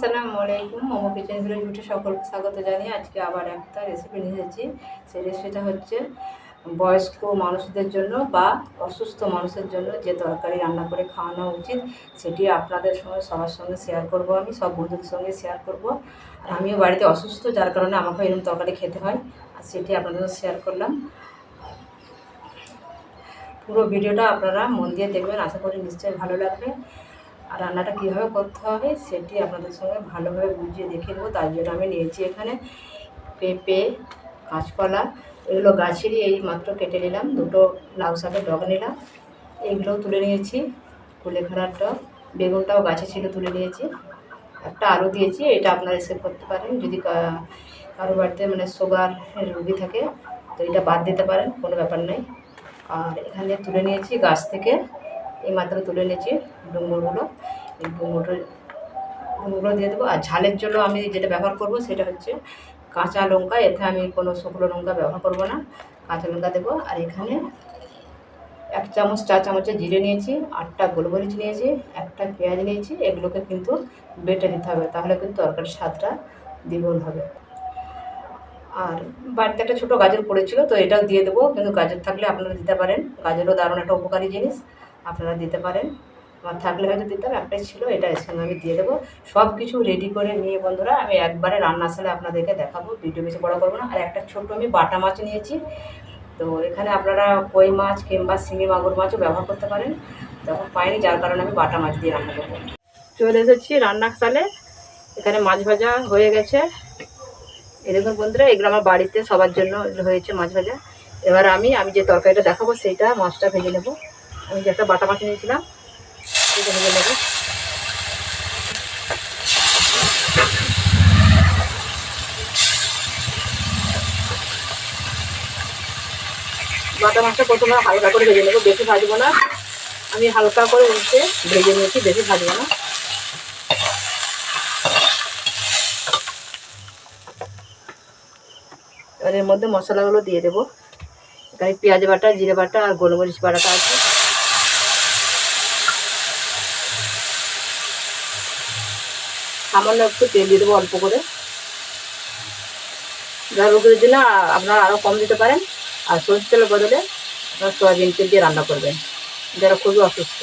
আসসালামু আলাইকুম। Momo kitchen village উঠে সকলকে স্বাগত জানিয়ে আজকে আবার একটা রেসিপি নিয়ে এসেছি। সেই রেসিপিটা হচ্ছে বয়স্ক মানুষদের জন্য বা অসুস্থ মানুষের জন্য যে তরকারি রান্না করে খাওয়ানো উচিত, সেটি আপনাদের সঙ্গে, সবার সঙ্গে শেয়ার করব আমি, সব বন্ধুদের সঙ্গে শেয়ার করব। আর আমিও বাড়িতে অসুস্থ, যার কারণে আমাকে এরকম তরকারি খেতে হয়, আর সেটি আপনাদের শেয়ার করলাম। পুরো ভিডিওটা আপনারা মন দিয়ে দেখবেন, আশা করি নিশ্চয়ই ভালো লাগবে। আর রান্নাটা কীভাবে করতে হবে সেটি আপনাদের সঙ্গে ভালোভাবে বুঝিয়ে দেখে দেবো তার জন্য আমি নিয়েছি এখানে পেঁপে, কাঁচকলা, এগুলো গাছেরই এই মাত্র কেটে নিলাম। দুটো লাউ শাকের ডগ নিলাম এইগুলোও তুলে নিয়েছি। কুলেখাড়ার ডগ, বেগুনটাও গাছে ছিল তুলে নিয়েছি। একটা আলু দিয়েছি, এটা আপনারা সেভ করতে পারেন। যদি কারও বাড়িতে মানে সুগার রুগী থাকে, তো এটা বাদ দিতে পারেন, কোনো ব্যাপার নেই। আর এখানে তুলে নিয়েছি গাছ থেকে এই মাত্র তুলে নিয়েছি ডুমুরগুলো। এই ডুমুর ডুমুরগুলো দিয়ে দেবো। আর ঝালের জন্য আমি যেটা ব্যবহার করব সেটা হচ্ছে কাঁচা লঙ্কা। এতে আমি কোনো শুকনো লঙ্কা ব্যবহার করব না। কাঁচা লঙ্কা দেবো। আর এখানে এক চামচ চা চামচের জিরে নিয়েছি, আটটা গোলমরিচ নিয়েছি, একটা পেঁয়াজ নিয়েছি। এগুলোকে কিন্তু বেটে দিতে হবে। তাহলে কিন্তু তরকারির স্বাদটা দ্বিগুণ হবে। আর বাড়িতে একটা ছোটো গাজর পড়েছিল, তো এটাও দিয়ে দেবো। কিন্তু গাজর থাকলে আপনারা দিতে পারেন। গাজরও দারুণ একটা উপকারী জিনিস। আপনারা দিতে পারেন। আমার থাকলে হয়তো দিতাম একটাই ছিল এটা সঙ্গে আমি দিয়ে দেবো। সব কিছু রেডি করে নিয়ে বন্ধুরা, আমি একবারে রান্না সালে আপনাদেরকে দেখাবো ভিডিও বেশি বড় করব না। আর একটা ছোট্ট আমি বাটা মাছ নিয়েছি। তো এখানে আপনারা কই মাছ কিংবা শিঙি মাগুর মাছও ব্যবহার করতে পারেন। তখন পাইনি, যার কারণে আমি বাটা মাছ দিয়ে রান্না করব। চলে এসেছি রান্না সালে এখানে মাছ ভাজা হয়ে গেছে। এরকম বন্ধুরা, এগুলো আমার বাড়িতে সবার জন্য হয়েছে মাছ ভাজা। এবার আমি আমি যে তরকারিটা দেখাবো, সেইটা মাছটা ভেজে নেব। আমি যে একটা বাটা মাছ নিয়েছিলাম ভেজে নেব বাটা মাছটা প্রথমে হালকা করে ভেজে নেব, বেশি ভাজবো না। আমি হালকা করে উঠে ভেজে নিয়েছি, বেশি ভাজবো না। এবার এর মধ্যে মশলাগুলো দিয়ে দেবো। এখানে পেঁয়াজ বাটা, জিরে বাটা আর গোলমরিচ বাটাটা আছে। সামান্য একটু তেল দিয়ে দেবো অল্প করে। যারা রোগীদের জন্য আপনারা আরও কম দিতে পারেন। আর সরষের তেলের বদলে আপনারা সয়াবিন তেল দিয়ে রান্না করবেন। যারা খুবই অসুস্থ।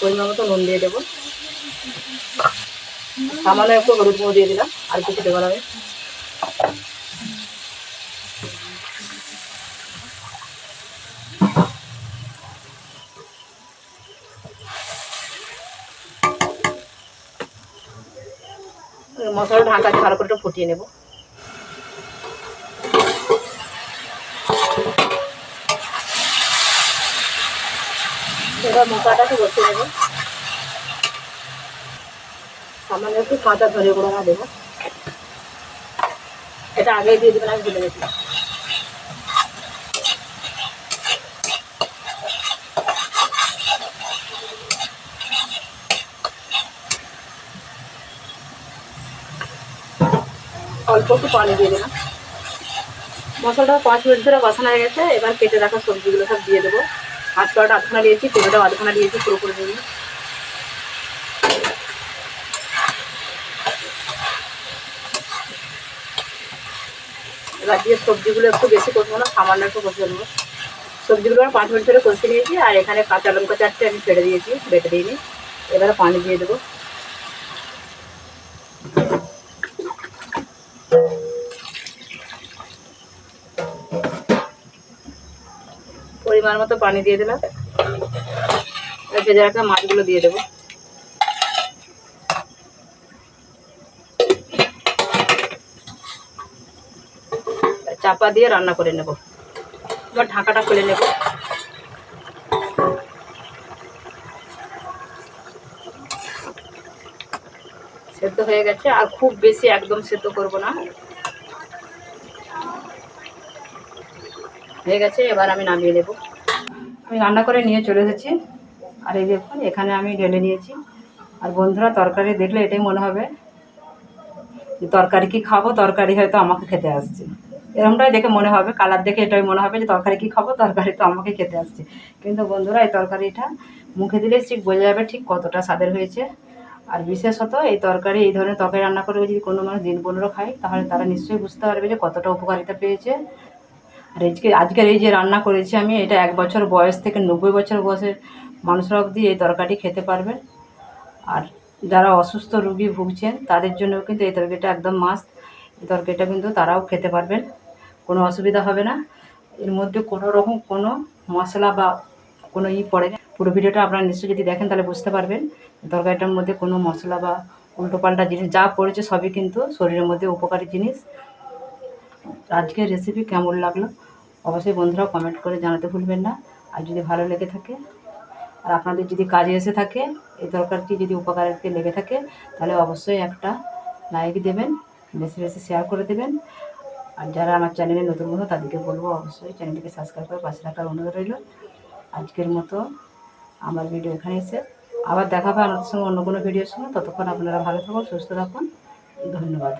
পরিমাণ মতো নুন দিয়ে দেবো। সামান্য একটু হলুদ গুঁড়ো দিয়ে দিলাম। আর কিছু দেবো না মশলা ঢাকা ভালো করে ফুটিয়ে নেব। মশলাটা মশলাটাকে বসিয়ে নেব। সামান্য একটু কাঁচা ধরে গুঁড়া দেবো। এটা আগেই দিয়ে দেবেন, আমি ভুলে গেছিলাম অল্প একটু পানি দিয়ে দিলাম। মশলাটা পাঁচ মিনিট ধরে কষানো হয়ে গেছে। এবার কেটে রাখা সবজিগুলো সব দিয়ে দেবো। হাত করাটা আধখানা দিয়েছি, পেঁপেটাও আধখানা দিয়েছি পুরো করে দিয়ে এবার দিয়ে সবজিগুলো একটু বেশি কষবো না, সামান্য একটু কষে নেব। সবজিগুলো আমি পাঁচ মিনিট ধরে কষে নিয়েছি, আর এখানে কাঁচা লঙ্কা চারটে আমি ছেড়ে দিয়েছি, বেটে দিইনি। এবারে পানি দিয়ে দেবো। পরিমাণ মতো পানি দিয়ে দিলাম। এবার ভেজে রাখা মাছগুলো দিয়ে দেবো। চাপা দিয়ে রান্না করে নেব। এবার ঢাকাটা খুলে নেব। সেদ্ধ হয়ে গেছে। আর খুব বেশি একদম সেদ্ধ করব না। হয়ে গেছে, এবার আমি নামিয়ে নেব। আমি রান্না করে নিয়ে চলে এসেছি। আর এই দেখুন, এখানে আমি ঢেলে নিয়েছি। আর বন্ধুরা, তরকারি দেখলে এটাই মনে হবে যে তরকারি কি খাব, তরকারি হয়তো আমাকে খেতে আসছে। এরকমটাই দেখে মনে হবে, কালার দেখে এটাই মনে হবে যে তরকারি কী খাব, তরকারি তো আমাকে খেতে আসছে। কিন্তু বন্ধুরা, এই তরকারিটা মুখে দিলে ঠিক বোঝা যাবে ঠিক কতটা স্বাদের হয়েছে। আর বিশেষত এই তরকারি, এই ধরনের তরকারি রান্না করে যদি কোনো মানুষ দিন পনেরো খায়, তাহলে তারা নিশ্চয়ই বুঝতে পারবে যে কতটা উপকারিতা পেয়েছে। আর আজকে, আজকের এই যে রান্না করেছি আমি, এটা এক বছর বয়স থেকে নব্বই বছর বয়সের মানুষরা অবধি এই তরকারি খেতে পারবেন আর যারা অসুস্থ রুগী ভুগছেন, তাদের জন্য কিন্তু এই তরকারিটা একদম মাস্ট এই তরকারিটা কিন্তু তারাও খেতে পারবেন, কোনো অসুবিধা হবে না। এর মধ্যে কোনো রকম কোনো মশলা বা কোনো ই পড়ে পুরো ভিডিওটা আপনারা নিশ্চয়ই যদি দেখেন, তাহলে বুঝতে পারবেন তরকারিটার মধ্যে কোনো মশলা বা উল্টোপাল্টা জিনিস যা পড়েছে সবই কিন্তু শরীরের মধ্যে উপকারী জিনিস। আজকের রেসিপি কেমন লাগল? অবশ্যই বন্ধুরা কমেন্ট করে জানাতে ভুলবেন না। আর যদি ভালো লেগে থাকে, আর আপনাদের যদি কাজে এসে থাকে, এই তরকারিটি যদি উপকারকে লেগে থাকে, তাহলে অবশ্যই একটা লাইক দেবেন, বেশি বেশি শেয়ার করে দেবেন। আর যারা আমার চ্যানেলে নতুন বন্ধু, তাদেরকে বলব অবশ্যই চ্যানেলটিকে সাবস্ক্রাইব করে পাশে রাখার অনুরোধ রইল। আজকের মতো আমার ভিডিও এখানে এসে আবার দেখা হবে আপনাদের সঙ্গে অন্য কোনো ভিডিওর সঙ্গে। ততক্ষণ আপনারা ভালো থাকুন, সুস্থ থাকুন। ধন্যবাদ।